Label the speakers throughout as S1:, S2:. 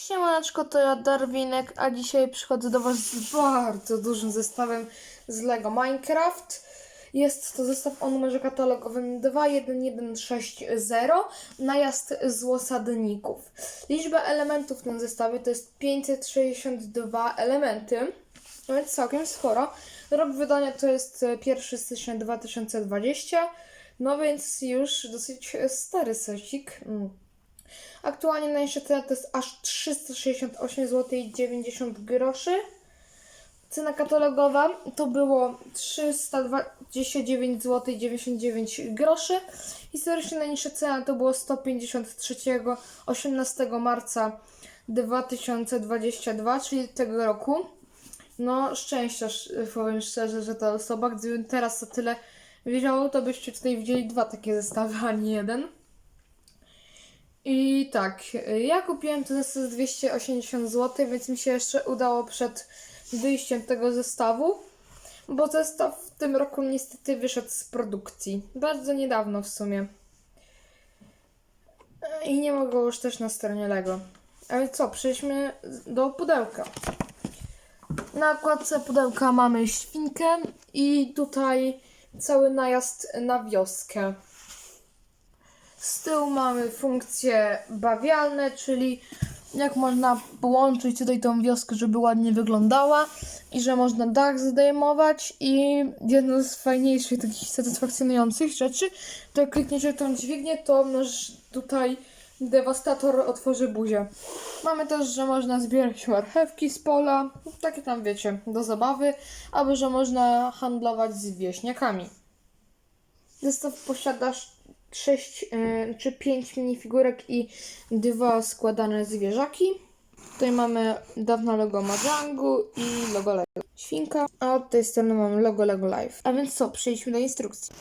S1: Siemaneczko, to ja Darwinek, a dzisiaj przychodzę do Was z bardzo dużym zestawem z LEGO Minecraft. Jest to zestaw o numerze katalogowym 21160, najazd złosadników. Liczba elementów w tym zestawie to jest 562 elementy, no więc całkiem sporo. Rok wydania to jest 1 stycznia 2020, no więc już dosyć stary secik. Aktualnie najniższa cena to jest aż 368 zł 90 groszy. Cena katalogowa to było 329 zł 99 groszy. Historycznie najniższa cena to było 153 18 marca 2022, czyli tego roku. No szczęścia, sz- powiem szczerze, że ta osoba, gdybym teraz to tyle wiedziało, to byście tutaj widzieli dwa takie zestawy, a nie jeden. I tak, ja kupiłem to zestaw za 280 zł, więc mi się jeszcze udało przed wyjściem tego zestawu, bo zestaw w tym roku niestety wyszedł z produkcji. Bardzo niedawno w sumie. I nie mogło już też na stronie Lego. Ale co, przejdźmy do pudełka. Na okładce pudełka mamy świnkę i tutaj cały najazd na wioskę. Z tyłu mamy funkcje bawialne, czyli jak można połączyć tutaj tą wioskę, żeby ładnie wyglądała i że można dach zdejmować i jedno z fajniejszych, takich satysfakcjonujących rzeczy, to jak klikniecie tą dźwignię, to nasz tutaj dewastator otworzy buzię. Mamy też, że można zbierać marchewki z pola, takie tam wiecie, do zabawy, albo że można handlować z wieśniakami. Zestaw posiada 6 czy 5 minifigurek i dwa składane zwierzaki. Tutaj mamy dawne logo Majangu i logo Lego Świnka, a od tej strony mamy logo Lego Live. A więc co, przejdźmy do instrukcji.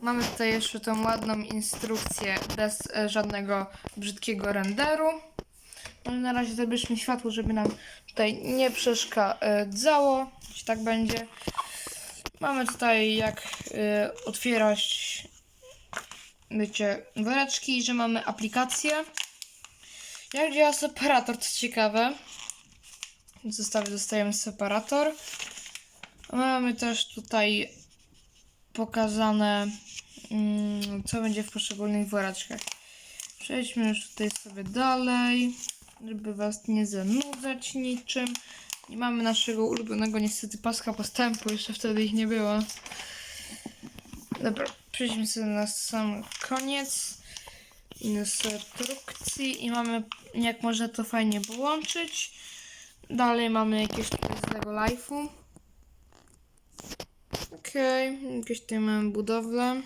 S1: Mamy tutaj jeszcze tą ładną instrukcję bez e, żadnego brzydkiego renderu. No i na razie zabierzmy światło, żeby nam tutaj nie przeszkadzało, jeśli tak będzie. Mamy tutaj jak y, otwierać wiecie, woreczki, że mamy aplikację. Jak działa separator, to ciekawe. W zestawie dostajemy separator. Mamy też tutaj pokazane, mm, co będzie w poszczególnych woreczkach. Przejdźmy już tutaj sobie dalej, żeby Was nie zanudzać niczym. Nie mamy naszego ulubionego niestety paska postępu, jeszcze wtedy ich nie było. Dobra, przejdźmy sobie na sam koniec instrukcji i mamy jak można to fajnie połączyć. Dalej mamy jakieś tutaj z Lego Life'u. Okej, jakieś tutaj mamy budowlę.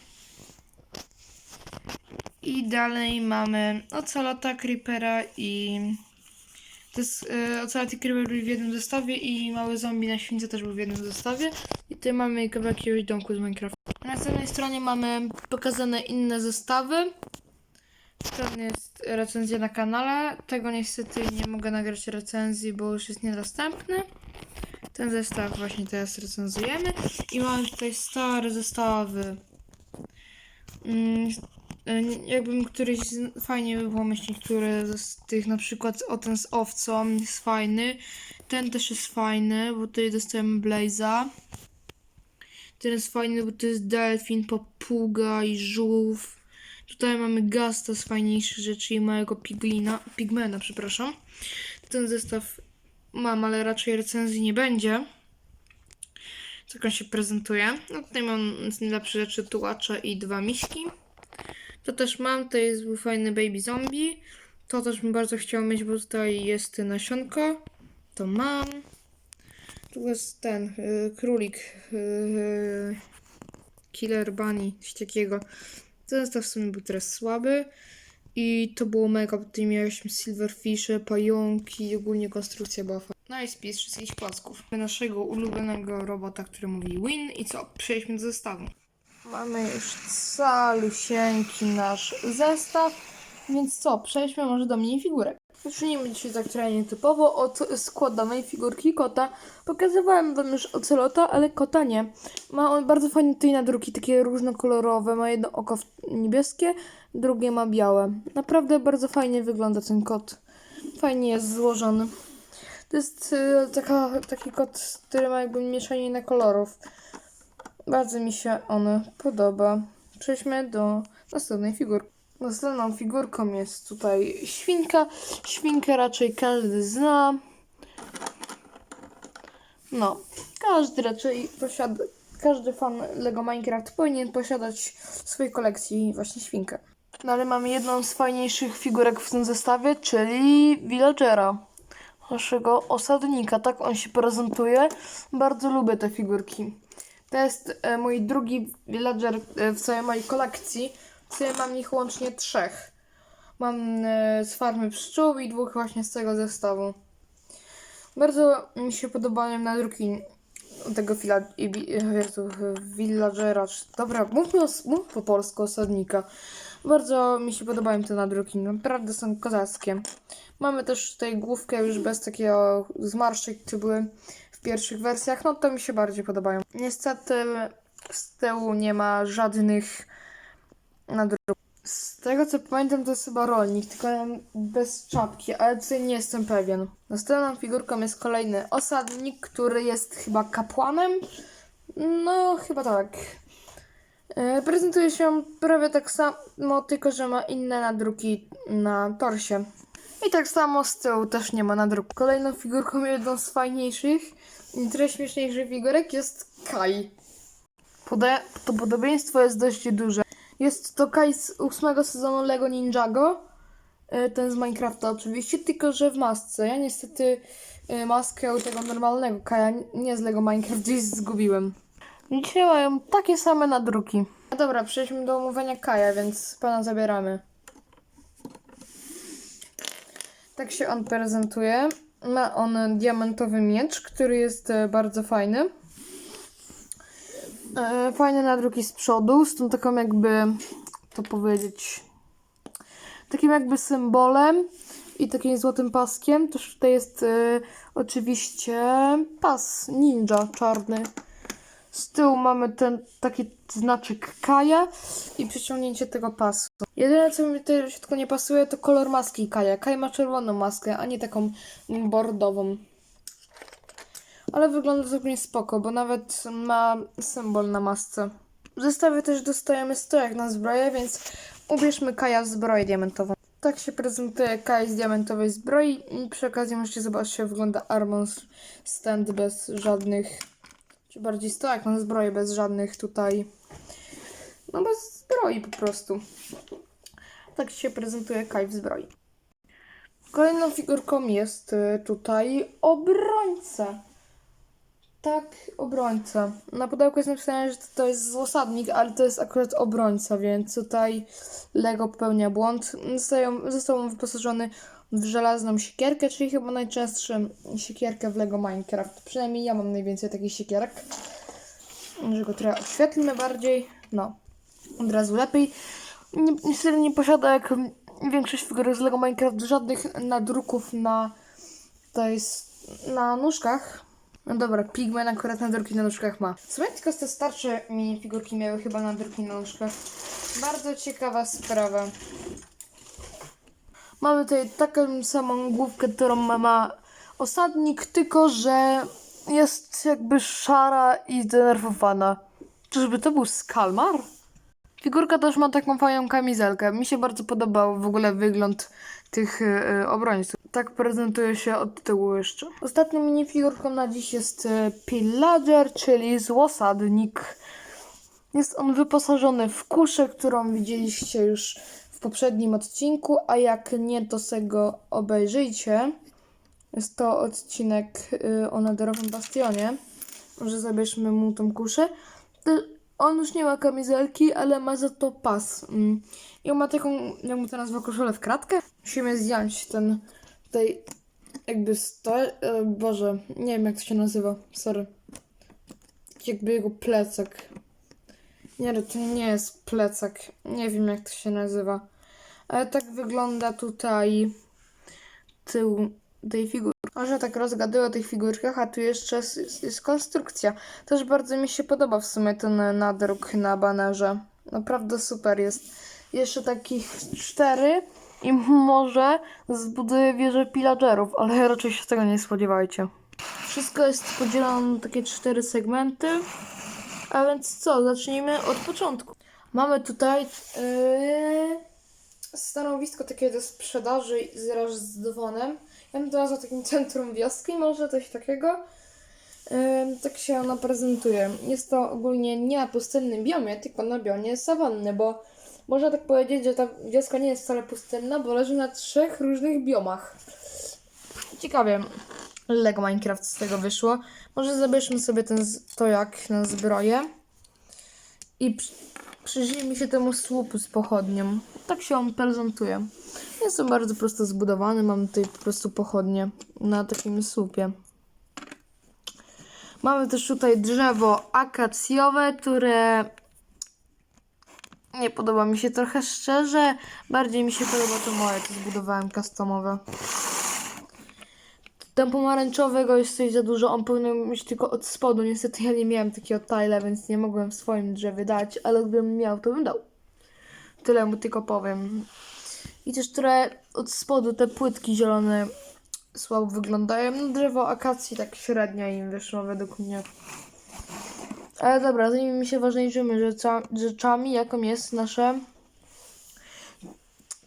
S1: I dalej mamy Ocelota, Creepera i... To jest y, Ocelot i Creeper w jednym zestawie i mały zombie na śwince też był w jednym zestawie. I tutaj mamy kawałek jakiegoś domku z Minecraft. Na następnej stronie mamy pokazane inne zestawy. Ten jest recenzja na kanale. Tego niestety nie mogę nagrać recenzji, bo już jest niedostępny. Ten zestaw właśnie teraz recenzujemy. I mamy tutaj stare zestawy. Mm, y, jakbym któryś fajnie by było myśleć, który z tych na przykład o ten z owcą jest fajny. Ten też jest fajny, bo tutaj dostajemy Blaze'a. Ten jest fajny, bo to jest delfin, papuga i żółw. Tutaj mamy Gasta z fajniejszych rzeczy i małego piglina, pigmena, przepraszam. Ten zestaw mam, ale raczej recenzji nie będzie. Tak on się prezentuje. No tutaj mam najlepsze rzeczy tułacza i dwa miśki. To też mam, to jest był fajny baby zombie. To też bym bardzo chciał mieć, bo tutaj jest nasionko. To mam. Tu jest ten y, królik. y, Killer Bunny, coś takiego. Ten zestaw w sumie był teraz słaby. I to było mega, bo tutaj mieliśmy silverfishy, pająki, ogólnie konstrukcja była fajna. No i spis wszystkich klocków. Naszego ulubionego robota, który mówi win. I co? Przejdźmy do zestawu. Mamy już calusieńki nasz zestaw. Więc co? Przejdźmy może do minifigurek. Zacznijmy dzisiaj tak trochę nietypowo od składanej figurki kota. Pokazywałem wam już ocelota, ale kota nie. Ma on bardzo fajne tutaj nadruki, takie różnokolorowe. Ma jedno oko niebieskie, drugie ma białe. Naprawdę bardzo fajnie wygląda ten kot. fajnie jest złożony. To jest y, taka, taki kot, który ma jakby mieszanie kolorów. Bardzo mi się on podoba. Przejdźmy do następnej figurki. Następną figurką jest tutaj świnka. Świnkę raczej każdy zna. No, każdy raczej posiada, każdy fan Lego Minecraft powinien posiadać w swojej kolekcji właśnie świnkę. No ale mamy jedną z fajniejszych figurek w tym zestawie, czyli Villagera. Naszego osadnika, tak on się prezentuje. Bardzo lubię te figurki. To jest e, mój drugi villager e, w całej mojej kolekcji. Sumie mam ich łącznie trzech. Mam e, z farmy pszczół i dwóch właśnie z tego zestawu. Bardzo mi się podobają nadruki tego Jezu, villagera. Dobra, mówmy, o, po polsku osadnika. Bardzo mi się podobają te nadruki, naprawdę są kozackie. Mamy też tutaj główkę już bez takiego zmarszczek, które były w pierwszych wersjach, no to mi się bardziej podobają. Niestety z tyłu nie ma żadnych nadruków. Z tego co pamiętam to jest chyba rolnik, tylko bez czapki, ale tutaj nie jestem pewien. Następną figurką jest kolejny osadnik, który jest chyba kapłanem. No, chyba tak. E, Prezentuje się prawie tak samo, tylko że ma inne nadruki na torsie. I tak samo z tyłu też nie ma nadruku. Kolejną figurką, jedną z fajniejszych i trochę śmieszniejszych figurek jest Kai. Poda- to podobieństwo jest dość duże. Jest to Kai z ósmego sezonu Lego Ninjago. E, Ten z Minecrafta oczywiście, tylko że w masce. Ja niestety e, maskę tego normalnego Kaja, nie z Lego Minecraft, gdzieś zgubiłem. Dzisiaj mają takie same nadruki. No dobra, przejdźmy do omówienia Kaja, więc pana zabieramy. Tak się on prezentuje. Ma on diamentowy miecz, który jest e, bardzo fajny. E, Fajne nadruki z przodu, z tą taką jakby, to powiedzieć, takim jakby symbolem i takim złotym paskiem. Też tutaj jest e, oczywiście pas ninja czarny. Z tyłu mamy ten taki znaczek Kaja i przyciągnięcie tego pasu. Jedyne co mi tutaj środku nie pasuje to kolor maski Kaja. Kaj ma czerwoną maskę, a nie taką bordową. Ale wygląda całkiem spoko, bo nawet ma symbol na masce. W zestawie też dostajemy stojak na zbroję, więc ubierzmy Kaja w zbroję diamentową. Tak się prezentuje Kaj z diamentowej zbroi i przy okazji możecie zobaczyć jak wygląda Armor Stand bez żadnych czy bardziej stojak na zbroję bez żadnych tutaj. No bez zbroi po prostu. Tak się prezentuje Kai w zbroi. Kolejną figurką jest y, tutaj obrońca. Tak, obrońca. Na pudełku jest napisane, że to jest osadnik, ale to jest akurat obrońca, więc tutaj Lego popełnia błąd. Zostają, został on wyposażony w żelazną siekierkę, czyli chyba najczęstszą siekierkę w Lego Minecraft. Przynajmniej ja mam najwięcej takich siekierek. Może go trochę oświetlmy bardziej. No, od razu lepiej. Nie, niestety nie posiada jak większość figur z Lego Minecraft żadnych nadruków na tutaj s- na nóżkach. No dobra, Pigman akurat nadruki na nóżkach ma. Sumie tylko te starsze minifigurki miały chyba nadruki na nóżkach. Bardzo ciekawa sprawa. Mamy tutaj taką samą główkę, którą ma osadnik, tylko że jest jakby szara i zdenerwowana. Czyżby to był Skalmar? Figurka też ma taką fajną kamizelkę. Mi się bardzo podobał w ogóle wygląd tych e, obrońców. Tak prezentuje się od tyłu jeszcze. Ostatnią minifigurką na dziś jest e, Pillager, czyli złosadnik. Jest on wyposażony w kuszę, którą widzieliście już w poprzednim odcinku, a jak nie, to se go obejrzyjcie. Jest to odcinek y, o Netherowym Bastionie. Może zabierzmy mu tą kuszę. On już nie ma kamizelki, ale ma za to pas. Mm. I on ma taką, jak mu to nazwa, koszulę w kratkę. Musimy zdjąć ten tutaj jakby sto... e, Boże, nie wiem jak to się nazywa. Sorry. Jakby jego plecak. Nie, no, to nie jest plecak. Nie wiem jak to się nazywa. Ale tak wygląda tutaj tył tej figury. Może tak rozgaduję o tych figurkach, a tu jeszcze jest, jest, konstrukcja. Też bardzo mi się podoba w sumie ten nadruk na banerze. Naprawdę super jest. Jeszcze takich cztery i może zbuduję wieżę pillagerów, ale raczej się tego nie spodziewajcie. Wszystko jest podzielone na takie cztery segmenty. A więc co, zacznijmy od początku. Mamy tutaj yy, stanowisko takie do sprzedaży z dzwonem. Teraz o takim centrum wioski, może coś takiego. Tak się ona prezentuje. Jest to ogólnie nie na pustynnym biomie, tylko na biomie sawanny, bo można tak powiedzieć, że ta wioska nie jest wcale pustynna, bo leży na trzech różnych biomach. Ciekawie, Lego Minecraft z tego wyszło. Może zabierzmy sobie ten to jak na zbroję i przy, przyjrzyjmy się temu słupu z pochodnią. Tak się on prezentuje. Jest on bardzo prosto zbudowany. Mamy tutaj po prostu pochodnie na takim słupie. Mamy też tutaj drzewo akacjowe, które nie podoba mi się trochę szczerze. Bardziej mi się podoba to moje, to zbudowałem customowe. Ten pomarańczowego jest coś za dużo, on powinien mieć tylko od spodu. Niestety ja nie miałem takiego tile, więc nie mogłem w swoim drzewie dać, ale gdybym miał, to bym dał. Tyle mu tylko powiem. I też trochę od spodu te płytki zielone słabo wyglądają. No, drzewo akacji tak średnio im wyszło według mnie. Ale dobra, zajmijmy się ważniejszymi rzecza, rzeczami, jaką jest nasze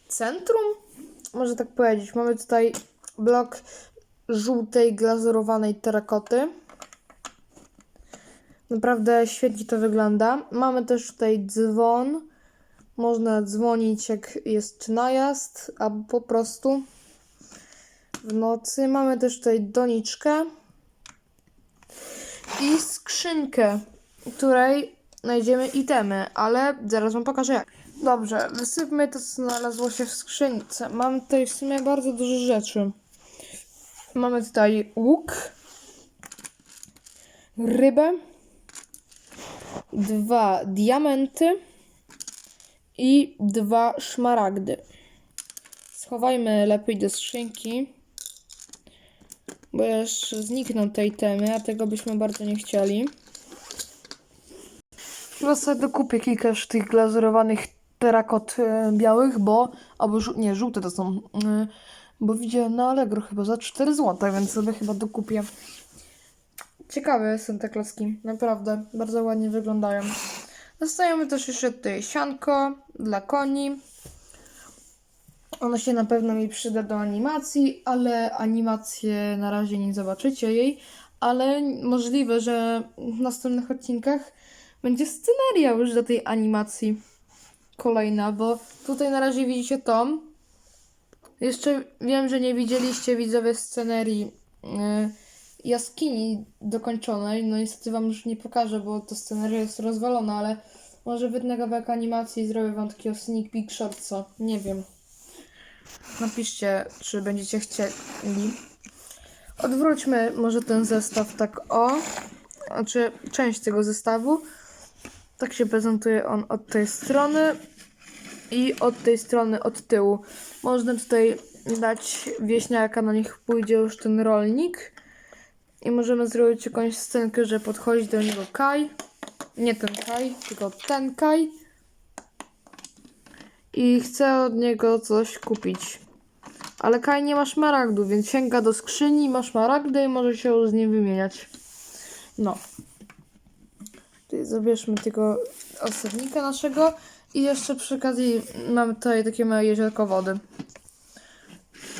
S1: centrum. Może tak powiedzieć. Mamy tutaj blok żółtej glazurowanej terakoty. Naprawdę świetnie to wygląda. Mamy też tutaj dzwon. Można dzwonić jak jest najazd, albo po prostu w nocy. Mamy też tutaj doniczkę i skrzynkę, w której znajdziemy itemy, ale zaraz wam pokażę jak. Dobrze, wysypmy to, co znalazło się w skrzynce. Mam tutaj w sumie bardzo dużo rzeczy. Mamy tutaj łuk, rybę, dwa diamenty i dwa szmaragdy. Schowajmy lepiej do skrzynki, bo jeszcze znikną te itemy, a tego byśmy bardzo nie chcieli. Chyba sobie dokupię kilka już tych glazurowanych terakot e, białych, bo... Albo nie, żółte to są. Bo widziałem na Allegro chyba za 4 zł, więc sobie chyba dokupię. Ciekawe są te klocki, naprawdę. Bardzo ładnie wyglądają. Dostajemy też jeszcze tutaj sianko dla koni. Ono się na pewno mi przyda do animacji, ale animację na razie nie zobaczycie jej. Ale możliwe, że w następnych odcinkach będzie scenaria już do tej animacji kolejna, bo tutaj na razie widzicie to. Jeszcze wiem, że nie widzieliście widzowie scenerii yy, jaskini dokończonej. No niestety wam już nie pokażę, bo to scenaria jest rozwalona, ale może wytnę kawałek animacji i zrobię wam takiego sneak peek. Nie wiem. Napiszcie, czy będziecie chcieli. Odwróćmy może ten zestaw tak o. Znaczy część tego zestawu. Tak się prezentuje on od tej strony i od tej strony od tyłu. Można tutaj dać wieśniaka, na nich pójdzie już ten rolnik. I możemy zrobić jakąś scenkę, że podchodzi do niego Kaj. Nie ten Kaj, tylko ten Kaj. I chce od niego coś kupić. Ale Kaj nie ma szmaragdu, więc sięga do skrzyni, ma szmaragdy i może się z nim wymieniać. No. Tutaj zabierzmy tego osadnika naszego. I jeszcze przy okazji mamy tutaj takie małe jeziorko wody.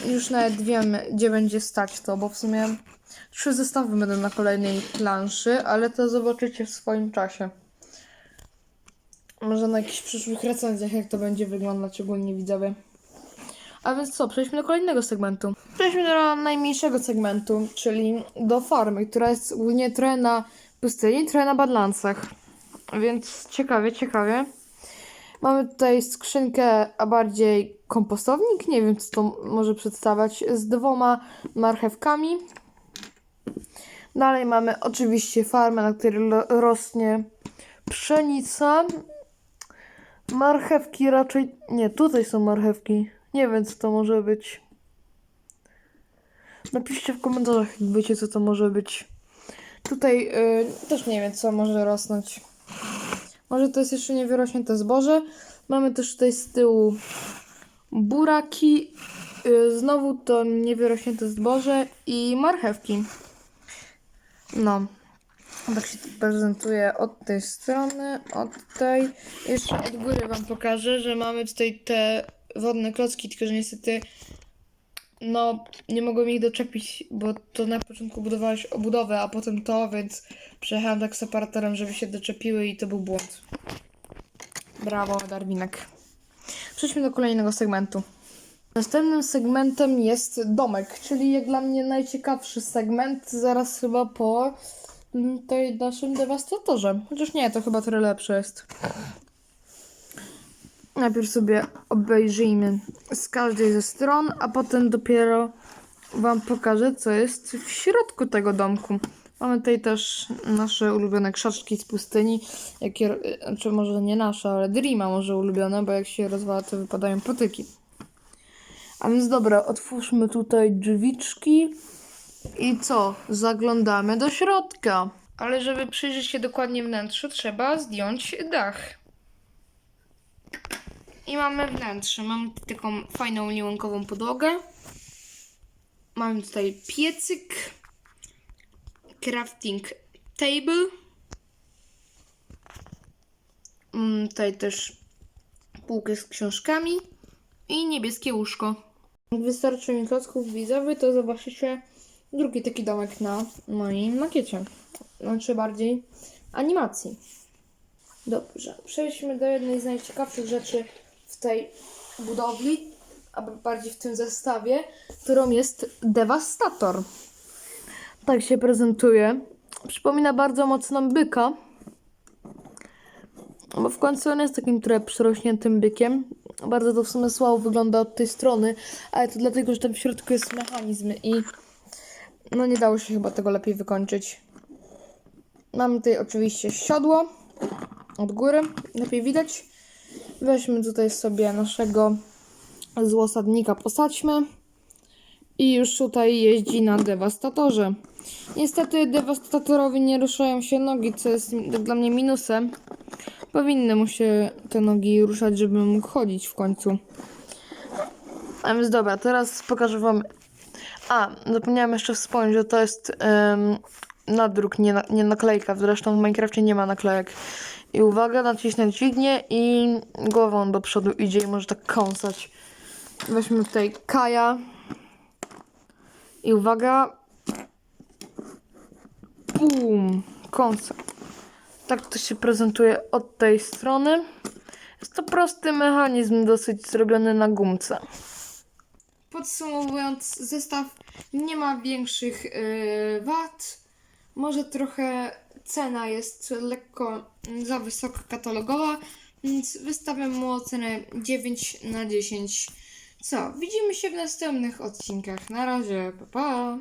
S1: Już nawet wiemy, gdzie będzie stać to, bo w sumie trzy zestawy będą na kolejnej planszy, ale to zobaczycie w swoim czasie. Może na jakichś przyszłych recenzjach, jak to będzie wyglądać ogólnie widzowie. A więc co, przejdźmy do kolejnego segmentu. Przejdźmy do najmniejszego segmentu, czyli do farmy, która jest ogólnie trochę na pustyni, trochę na badlancach. Więc ciekawie, ciekawie. Mamy tutaj skrzynkę, a bardziej kompostownik, nie wiem co to może przedstawiać, z dwoma marchewkami. Dalej mamy oczywiście farmę, na której rośnie pszenica. Marchewki raczej, nie, tutaj są marchewki. Nie wiem co to może być. Napiszcie w komentarzach, jak wiecie co to może być. Tutaj y, też nie wiem co może rosnąć. Może to jest jeszcze niewyrośnięte zboże. Mamy też tutaj z tyłu buraki, y, znowu to niewyrośnięte zboże i marchewki. No. Tak się to prezentuje od tej strony, od tej. Jeszcze od góry wam pokażę, że mamy tutaj te wodne klocki, tylko że niestety no nie mogłem ich doczepić, bo to na początku budowałeś obudowę, a potem to, więc przejechałem tak separatorem, żeby się doczepiły i to był błąd. Brawo, Darwinek. Przejdźmy do kolejnego segmentu. Następnym segmentem jest domek, czyli jak dla mnie najciekawszy segment, zaraz chyba po mm, tej naszym dewastatorze. Chociaż nie, to chyba trochę lepsze jest. Najpierw sobie obejrzyjmy z każdej ze stron, a potem dopiero Wam pokażę, co jest w środku tego domku. Mamy tutaj też nasze ulubione krzaczki z pustyni, jakie, znaczy może nie nasze, ale Dreama może ulubione, bo jak się rozwala, to wypadają potyki. A więc dobra, otwórzmy tutaj drzwiczki i co? Zaglądamy do środka. Ale żeby przyjrzeć się dokładnie wnętrzu, trzeba zdjąć dach. I mamy wnętrze. Mamy taką fajną liłonkową podłogę. Mamy tutaj piecyk. Crafting table. Mm, Tutaj też półkę z książkami. I niebieskie łóżko. Jak wystarczy mi klocków widzowych, to zobaczycie drugi taki domek na moim makiecie. Znaczy bardziej animacji. Dobrze, przejdźmy do jednej z najciekawszych rzeczy w tej budowli, albo bardziej w tym zestawie, którą jest dewastator. Tak się prezentuje. Przypomina bardzo mocno byka. Bo w końcu on jest takim trochę przyrośniętym bykiem. Bardzo to w sumie słabo wygląda od tej strony, ale to dlatego, że tam w środku jest mechanizm i no nie dało się chyba tego lepiej wykończyć. Mamy tutaj oczywiście siodło od góry, lepiej widać. Weźmy tutaj sobie naszego złosadnika, posadźmy. I już tutaj jeździ na dewastatorze. Niestety dewastatorowi nie ruszają się nogi, co jest dla mnie minusem. Powinny mu się te nogi ruszać, żeby mógł chodzić w końcu. A więc dobra, teraz pokażę wam. A, zapomniałam jeszcze wspomnieć, że to jest em, nadruk, nie, na, nie naklejka. Zresztą w Minecrafcie nie ma naklejek. I uwaga, nacisnę dźwignię i głową do przodu idzie i może tak kąsać. Weźmy tutaj Kaja. I uwaga. Bum! Kąsa. Tak to się prezentuje od tej strony. Jest to prosty mechanizm, dosyć zrobiony na gumce. Podsumowując, zestaw nie ma większych yy, wad. Może trochę cena jest lekko mm, za wysoka katalogowa, więc wystawiam mu ocenę 9 na 10. Co? Widzimy się w następnych odcinkach. Na razie, pa pa!